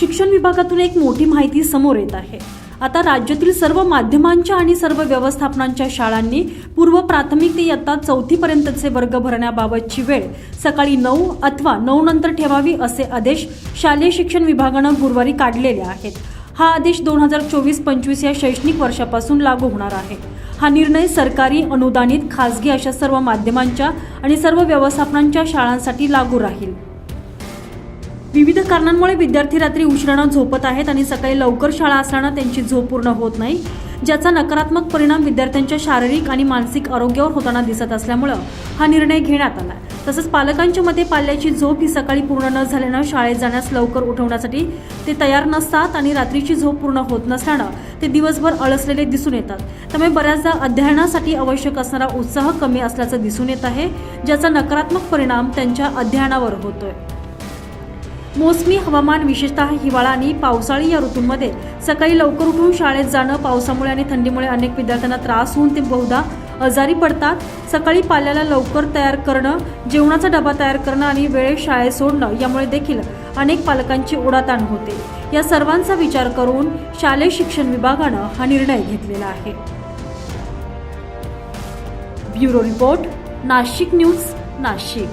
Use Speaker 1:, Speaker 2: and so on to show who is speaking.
Speaker 1: शिक्षण विभागातून एक मोठी माहिती समोर येत आहे. आता राज्यातील सर्व माध्यमांच्या आणि सर्व व्यवस्थापनांच्या शाळांनी पूर्व प्राथमिक ते इयत्ता चौथीपर्यंतचे वर्ग भरण्याबाबतची वेळ सकाळी नऊ अथवा नऊ नंतर ठेवावी असे आदेश शालेय शिक्षण विभागानं गुरुवारी काढलेले आहेत. हा आदेश दोन हजार चोवीस पंचवीस या शैक्षणिक वर्षापासून लागू होणार आहे. हा निर्णय सरकारी अनुदानित खासगी अशा सर्व माध्यमांच्या आणि सर्व व्यवस्थापनांच्या शाळांसाठी लागू राहील. विविध कारणांमुळे विद्यार्थी रात्री उशिरानं झोपत आहेत आणि सकाळी लवकर शाळा असल्यानं त्यांची झोप पूर्ण होत नाही ज्याचा नकारात्मक परिणाम विद्यार्थ्यांच्या शारीरिक आणि मानसिक आरोग्यावर होताना दिसत असल्यामुळं हा निर्णय घेण्यात आला तसंच पालकांच्या मते पाल्याची झोप ही सकाळी पूर्ण न झाल्यानं शाळेत जाण्यास लवकर उठवण्यासाठी ते तयार नसतात आणि रात्रीची झोप पूर्ण होत नसल्यानं ते दिवसभर अळसलेले दिसून येतात. त्यामुळे बऱ्याचदा अध्ययनासाठी आवश्यक असणारा उत्साह कमी असल्याचं दिसून येत आहे ज्याचा नकारात्मक परिणाम त्यांच्या अध्ययनावर होतोय. मोसमी हवामान विशेषतः हिवाळा आणि पावसाळी या ऋतूंमध्ये. सकाळी लवकर उठून शाळेत जाणं पावसामुळे आणि थंडीमुळे अनेक विद्यार्थ्यांना त्रास होऊन ते बहुधा आजारी पडतात. सकाळी पाल्याला लवकर तयार करणं जेवणाचा डबा तयार करणं आणि वेळेत शाळेत सोडणं यामुळे देखील अनेक पालकांची उडाताण होते. या सर्वांचा विचार करून शालेय शिक्षण विभागानं हा निर्णय घेतलेला आहे. Bureau report Nashik news Nashik.